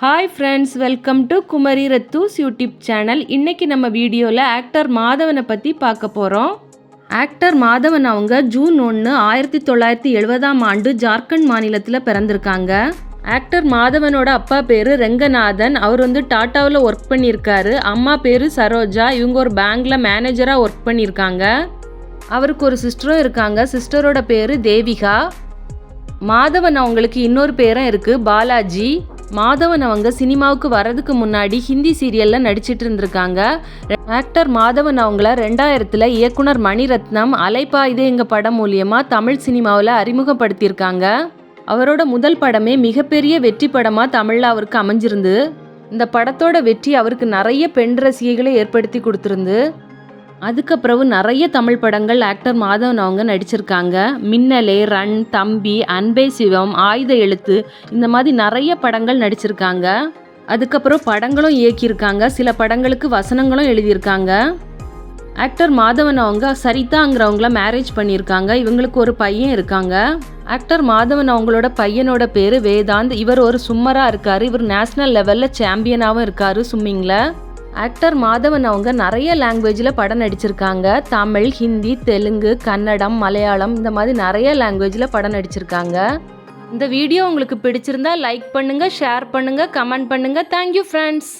Hi friends welcome to Kumari ரத்தூஸ் YouTube channel இன்றைக்கி நம்ம வீடியோவில் ஆக்டர் மாதவனை பற்றி பார்க்க போகிறோம் ஆக்டர் மாதவன் அவங்க ஜூன் ஒன்று ஆயிரத்தி தொள்ளாயிரத்தி எழுபதாம் ஆண்டு ஜார்க்கண்ட் மாநிலத்தில் பிறந்திருக்காங்க. ஆக்டர் மாதவனோட அப்பா பேர் ரெங்கநாதன். அவர் வந்து டாட்டாவில் ஒர்க் பண்ணியிருக்காரு. அம்மா பேர் சரோஜா. இவங்க ஒரு பேங்க்கில் மேனேஜராக ஒர்க் பண்ணியிருக்காங்க. அவருக்கு ஒரு சிஸ்டரும் இருக்காங்க. சிஸ்டரோட பேர் தேவிகா. மாதவன் அவங்களுக்கு இன்னொரு பேரும் இருக்குது பாலாஜி. மாதவன் அவங்க சினிமாவுக்கு வரதுக்கு முன்னாடி ஹிந்தி சீரியல்ல நடிச்சிட்டு இருந்திருக்காங்க. ஆக்டர் மாதவன் அவங்கள ரெண்டாயிரத்தில் இயக்குனர் மணிரத்னம் அலைப்பாயுதே எங்கள் படம் மூலியமாக தமிழ் சினிமாவில் அறிமுகப்படுத்தியிருக்காங்க. அவரோட முதல் படமே மிகப்பெரிய வெற்றி படமாக தமிழில் அவருக்கு அமைஞ்சிருந்து இந்த படத்தோட வெற்றி அவருக்கு நிறைய பெண் ரசிகைகளை ஏற்படுத்தி கொடுத்துருந்து அதுக்கப்புறம் நிறைய தமிழ் படங்கள் ஆக்டர் மாதவன் அவங்க நடிச்சிருக்காங்க. மின்னலே ரன் தம்பி அன்பே சிவம் ஆயுத எழுத்து இந்த மாதிரி நிறைய படங்கள் நடிச்சிருக்காங்க. அதுக்கப்புறம் படங்களும் இயக்கியிருக்காங்க. சில படங்களுக்கு வசனங்களும் எழுதியிருக்காங்க. ஆக்டர் மாதவன் அவங்க சரிதாங்கிறவங்கள மேரேஜ் பண்ணியிருக்காங்க. இவங்களுக்கு ஒரு பையன் இருக்காங்க. ஆக்டர் மாதவன் அவங்களோட பையனோட பேர் வேதாந்த். இவர் ஒரு சும்மராக இருக்கார். இவர் நேஷ்னல் லெவலில் சாம்பியனாகவும் இருக்கார் சும்மிங்கில் ஆக்டர் மாதவன் அவங்க நிறைய லாங்குவேஜில் படம் நடிச்சிருக்காங்க. தமிழ் ஹிந்தி தெலுங்கு கன்னடம் மலையாளம் இந்த மாதிரி நிறைய லாங்குவேஜில் படம் நடிச்சிருக்காங்க. இந்த வீடியோ உங்களுக்கு பிடிச்சிருந்தா லைக் பண்ணுங்கள் ஷேர் பண்ணுங்கள் கமெண்ட் பண்ணுங்கள் தேங்க்யூ ஃப்ரெண்ட்ஸ்